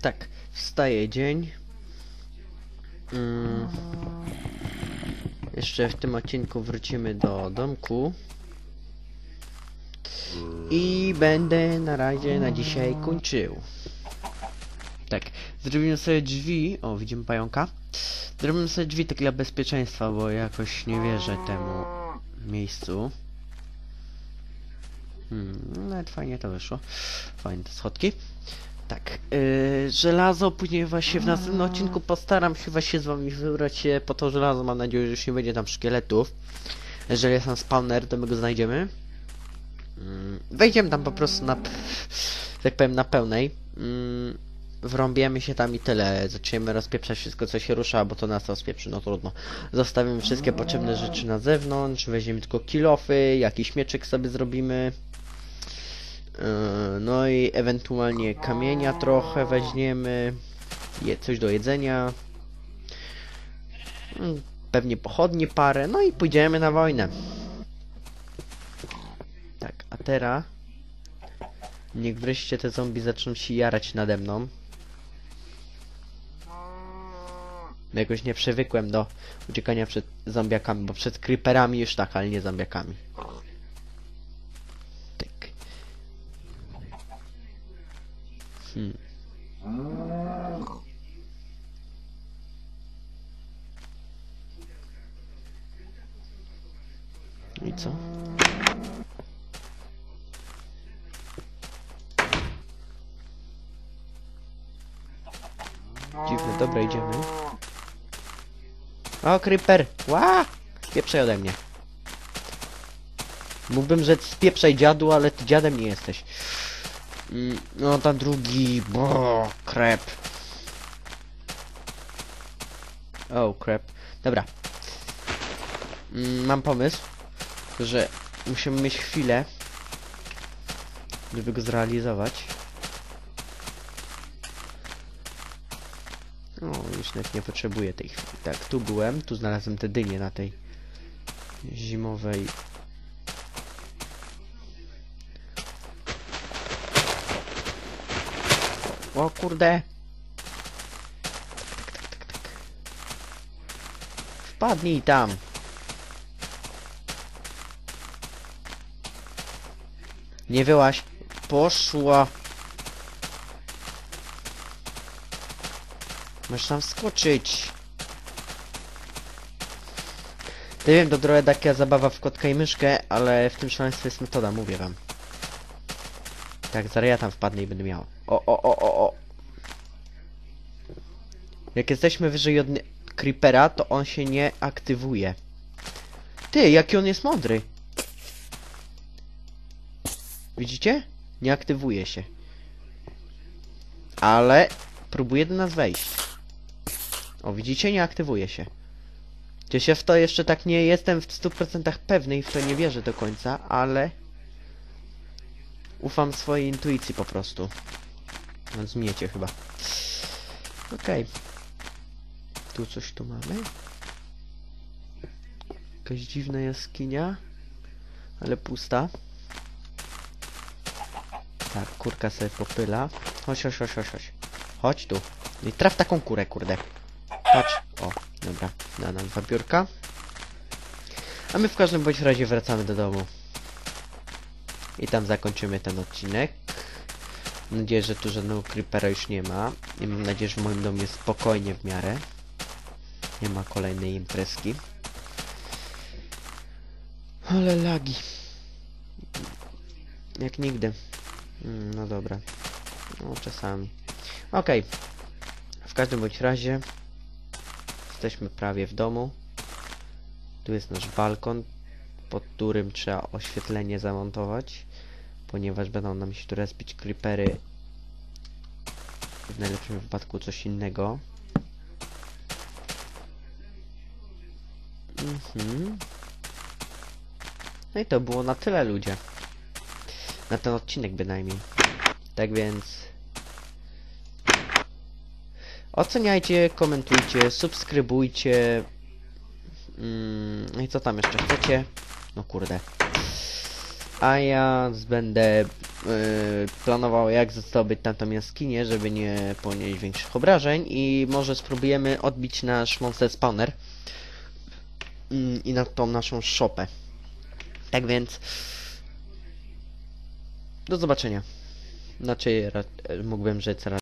Tak, wstaje dzień. Mm. Jeszcze w tym odcinku wrócimy do domku. I będę na razie na dzisiaj kończył. Tak, zrobimy sobie drzwi. O, widzimy pająka. Zrobimy sobie drzwi tak dla bezpieczeństwa, bo jakoś nie wierzę temu miejscu. Hmm, nawet fajnie to wyszło. Fajne te schodki. Yy, żelazo, później właśnie w następnym odcinku postaram się właśnie z wami wybrać się po to żelazo, mam nadzieję, że już nie będzie tam szkieletów. Jeżeli jest tam spawner, to my go znajdziemy. Mm, wejdziemy tam po prostu na, tak powiem, na pełnej. Mm, wrąbiemy się tam i tyle. Zaczniemy rozpieprzać wszystko, co się rusza, bo to nas rozpieprzy, no trudno. Zostawimy wszystkie potrzebne rzeczy na zewnątrz, weźmiemy tylko kilofy, jakiś mieczek sobie zrobimy. Yy, No i ewentualnie kamienia trochę weźmiemy, coś do jedzenia, Mm, pewnie pochodnie parę, no i pójdziemy na wojnę. Tak, a teraz niech wreszcie te zombie zaczną się jarać nade mną. Jakoś nie przywykłem do uciekania przed zombiakami, bo przed creeperami już tak, ale nie zombiakami. Hmm. I co? Dziwne, dobra, idziemy. O, creeper! Ła! Spieprzaj ode mnie. Mógłbym rzec spieprzaj dziadu, ale ty dziadem nie jesteś. Mm, No, tam drugi, bo krep. O, krep. Dobra. Mm, Mam pomysł, że musimy mieć chwilę, żeby go zrealizować. O, już nawet nie potrzebuję tej chwili. Tak, tu byłem, tu znalazłem te dynie na tej zimowej O kurde. Wpadnij tam. Nie wyłaś. Poszła. Masz tam skoczyć. Nie wiem, to trochę taka zabawa w kotka i myszkę, ale w tym szaleństwie jest metoda, mówię wam. Tak, zaraz ja tam wpadnę i będę miał. O, o, o, o, o. Jak jesteśmy wyżej od creepera, to on się nie aktywuje. Ty, jaki on jest mądry. Widzicie? Nie aktywuje się. Ale próbuje do nas wejść. O, widzicie? Nie aktywuje się. Gdzieś ja w to jeszcze tak nie jestem w 100% pewny i w to nie wierzę do końca, ale... Ufam swojej intuicji po prostu. No, zmiecie chyba. Okej. Tu coś tu mamy. Jakaś dziwna jaskinia. Ale pusta. Tak, kurka sobie popyla. Chodź, chodź, chodź, chodź, chodź. Chodź tu. I traf taką kurę, kurde. Patrz. O, dobra. Da nam dwa biurka. A my w każdym bądź razie wracamy do domu. I tam zakończymy ten odcinek. Mam nadzieję, że tu żadnego creepera już nie ma. I mam nadzieję, że w moim domu jest spokojnie w miarę. Nie ma kolejnej imprezki. Ale lagi. Jak nigdy. Mm, No dobra. No czasami. Okej. W każdym bądź razie jesteśmy prawie w domu. Tu jest nasz balkon, pod którym trzeba oświetlenie zamontować, ponieważ będą nam się tu respić creepery. W najlepszym wypadku coś innego. Mhm. No i to było na tyle ludzie. Na ten odcinek bynajmniej. Tak więc... Oceniajcie, komentujcie, subskrybujcie. Mm, no i co tam jeszcze chcecie? No kurde. A ja będę planował jak zdobyć tamtą jaskinię, żeby nie ponieść większych obrażeń i może spróbujemy odbić nasz monster spawner mm, i na tą naszą szopę. Tak więc do zobaczenia. Znaczy, mógłbym rzec raczej.